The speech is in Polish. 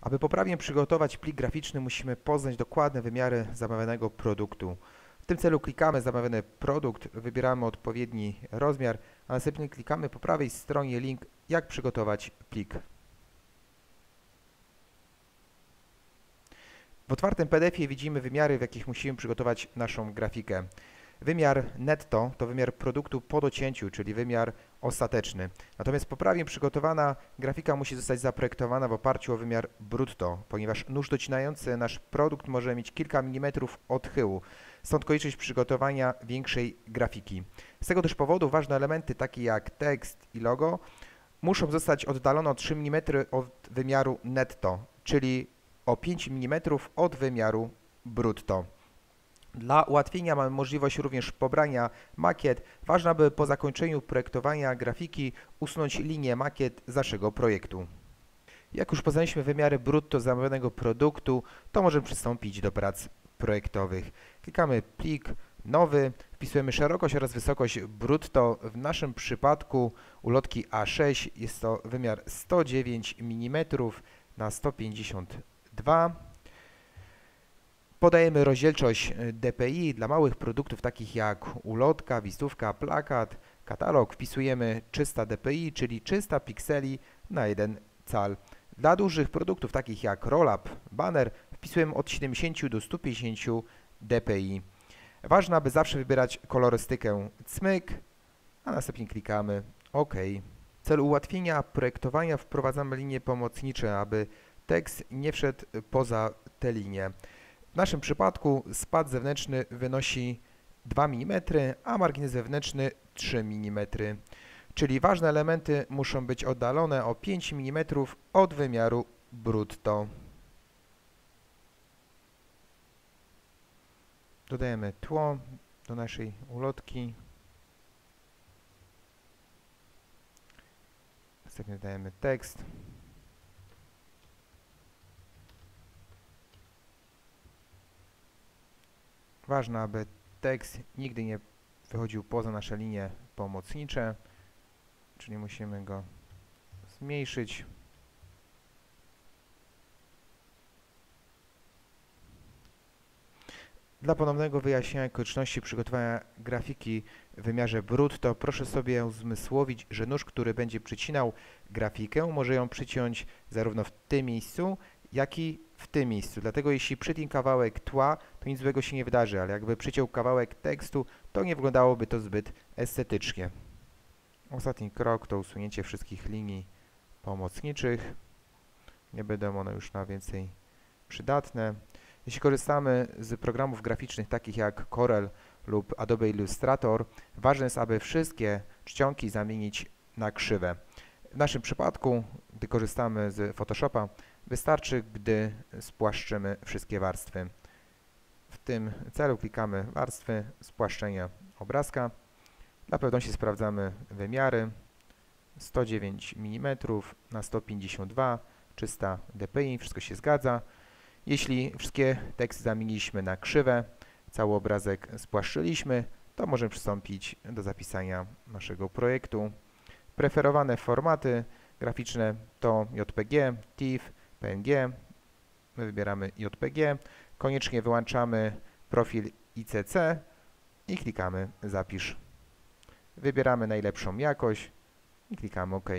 Aby poprawnie przygotować plik graficzny, musimy poznać dokładne wymiary zamawianego produktu. W tym celu klikamy zamawiany produkt, wybieramy odpowiedni rozmiar, a następnie klikamy po prawej stronie link jak przygotować plik. W otwartym PDF-ie widzimy wymiary, w jakich musimy przygotować naszą grafikę. Wymiar netto to wymiar produktu po docięciu, czyli wymiar ostateczny. Natomiast poprawnie przygotowana grafika musi zostać zaprojektowana w oparciu o wymiar brutto, ponieważ nóż docinający nasz produkt może mieć kilka milimetrów odchyłu. Stąd konieczność przygotowania większej grafiki. Z tego też powodu ważne elementy takie jak tekst i logo muszą zostać oddalone o 3 mm od wymiaru netto, czyli o 5 mm od wymiaru brutto. Dla ułatwienia mamy możliwość również pobrania makiet. Ważne, aby po zakończeniu projektowania grafiki usunąć linię makiet z naszego projektu. Jak już poznaliśmy wymiary brutto zamawianego produktu, to możemy przystąpić do prac projektowych. Klikamy plik, nowy, wpisujemy szerokość oraz wysokość brutto. W naszym przypadku ulotki A6 jest to wymiar 109 mm na 152 Podajemy rozdzielczość e, DPI dla małych produktów takich jak ulotka, wizytówka, plakat, katalog. Wpisujemy 300 DPI, czyli 300 pikseli na jeden cal. Dla dużych produktów takich jak rollup, banner wpisujemy od 70 do 150 dpi. Ważne, aby zawsze wybierać kolorystykę cmyk, a następnie klikamy OK. W celu ułatwienia projektowania wprowadzamy linie pomocnicze, aby tekst nie wszedł poza te linie. W naszym przypadku spad zewnętrzny wynosi 2 mm, a margines wewnętrzny 3 mm. Czyli ważne elementy muszą być oddalone o 5 mm od wymiaru brutto. Dodajemy tło do naszej ulotki. Następnie dodajemy tekst. Ważne, aby tekst nigdy nie wychodził poza nasze linie pomocnicze, czyli musimy go zmniejszyć. Dla ponownego wyjaśnienia konieczności przygotowania grafiki w wymiarze brutto proszę sobie uzmysłowić, że nóż, który będzie przycinał grafikę, może ją przyciąć zarówno w tym miejscu, jak i w tym miejscu. Dlatego jeśli przytnij kawałek tła, to nic złego się nie wydarzy, ale jakby przyciął kawałek tekstu, to nie wyglądałoby to zbyt estetycznie. Ostatni krok to usunięcie wszystkich linii pomocniczych. Nie będą one już na więcej przydatne. Jeśli korzystamy z programów graficznych takich jak Corel lub Adobe Illustrator, ważne jest, aby wszystkie czcionki zamienić na krzywe. W naszym przypadku, gdy korzystamy z Photoshopa, Wystarczy, gdy spłaszczymy wszystkie warstwy. W tym celu klikamy warstwy, spłaszczenia obrazka. Dla pewności sprawdzamy wymiary 109 mm na 152, 300 dpi, wszystko się zgadza. Jeśli wszystkie teksty zamieniliśmy na krzywe, cały obrazek spłaszczyliśmy, to możemy przystąpić do zapisania naszego projektu. Preferowane formaty graficzne to JPG, TIFF, PNG, my wybieramy JPG, koniecznie wyłączamy profil ICC i klikamy zapisz. Wybieramy najlepszą jakość i klikamy OK.